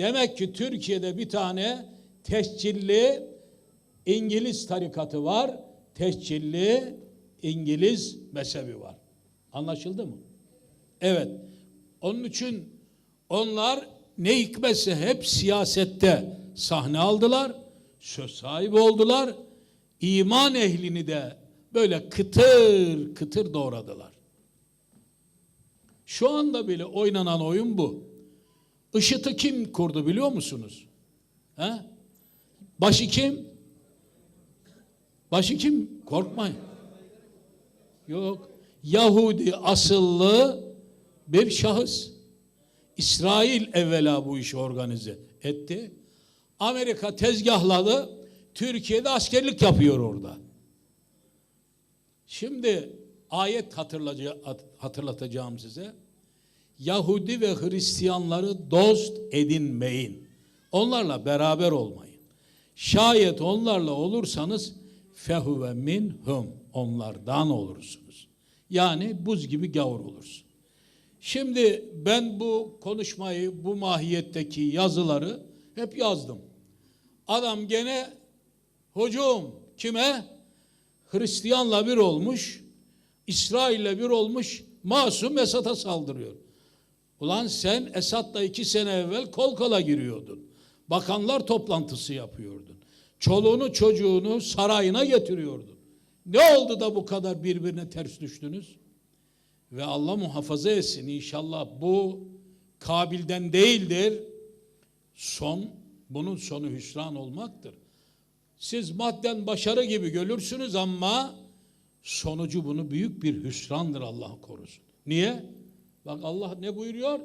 Demek ki Türkiye'de bir tane tescilli İngiliz tarikatı var. Tescilli İngiliz mezhebi var. Anlaşıldı mı? Evet. Onun için onlar ne hikmetse hep siyasette sahne aldılar. Söz sahibi oldular. İman ehlini de böyle kıtır kıtır doğradılar. Şu anda bile oynanan oyun bu. IŞİD'i kim kurdu biliyor musunuz? He? Başı kim? Başı kim? Korkmayın. Yok. Yahudi asıllı bir şahıs. İsrail evvela bu işi organize etti. Amerika tezgahladı. Türkiye'de askerlik yapıyor orada. Şimdi ayet hatırlatacağım size. Yahudi ve Hristiyanları dost edinmeyin. Onlarla beraber olmayın. Şayet onlarla olursanız fehuve minhum onlardan olursunuz. Yani buz gibi gavur olursun. Şimdi ben bu konuşmayı, bu mahiyetteki yazıları hep yazdım. Adam gene hocum kime? Hristiyanla bir olmuş, İsrail'le bir olmuş, masum Esad'a saldırıyor. Ulan sen Esad'la iki sene evvel kol kola giriyordun. Bakanlar toplantısı yapıyordun. Çoluğunu çocuğunu sarayına getiriyordun. Ne oldu da bu kadar birbirine ters düştünüz? Ve Allah muhafaza etsin inşallah bu kabilden değildir. Son, bunun sonu hüsran olmaktır. Siz madden başarı gibi görürsünüz ama sonucu bunu büyük bir hüsrandır Allah korusun. Niye? Bak Allah ne buyuruyor?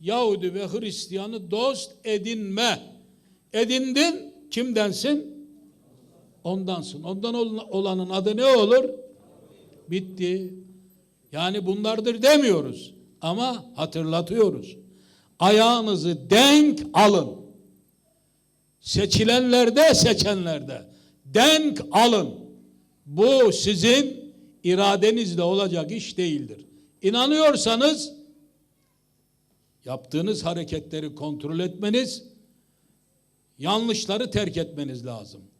Yahudi ve Hristiyanı dost edinme. Edindin kimdensin? Ondansın. Ondan ol- olanın adı ne olur? Bitti. Yani bunlardır demiyoruz ama hatırlatıyoruz. Ayağınızı denk alın. Seçilenlerde, seçenlerde denk alın. Bu sizin iradenizle olacak iş değildir. İnanıyorsanız yaptığınız hareketleri kontrol etmeniz, yanlışları terk etmeniz lazım.